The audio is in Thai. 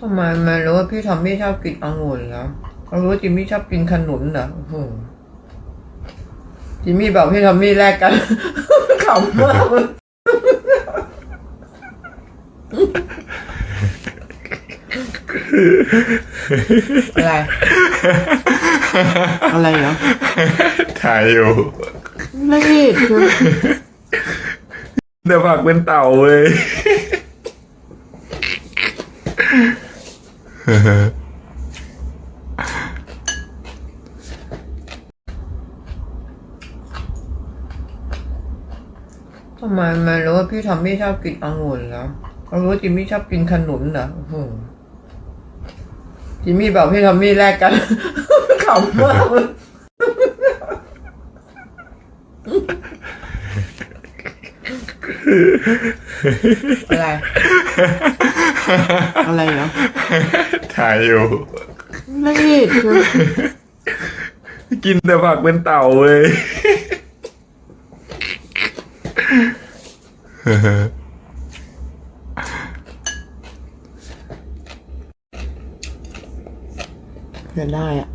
ทำไมไม่รู้ว่าพี่ทอมมี่ชอบกินองุ่นแล้วเขารู้ว่าจิมมี่ชอบกินขนุนเหรอโอ้โหจิมมี่บอกพี่ทอมมี่แลกกันขำมากเลยอะไร อะไรเหรอ ถ่ายอยู่ไม่ผิดคือเดี๋ยวผักเป็นเต่าเลย ทำไมไม่รู้ว่าพี่ทอมมี่ชอบกินองุ่นแล้วเรู้ว่าจิมมี่ชอบกินขนุนเหรอโอ้โหจิมมี่บอกพี่ทอมมี่แลกกันขำมากเลยอะไร อะไรเหรอ ถ่ายอยู่ไม่ผิดคือกินแต่ผักเป็นเต่าเลยจะได้อะ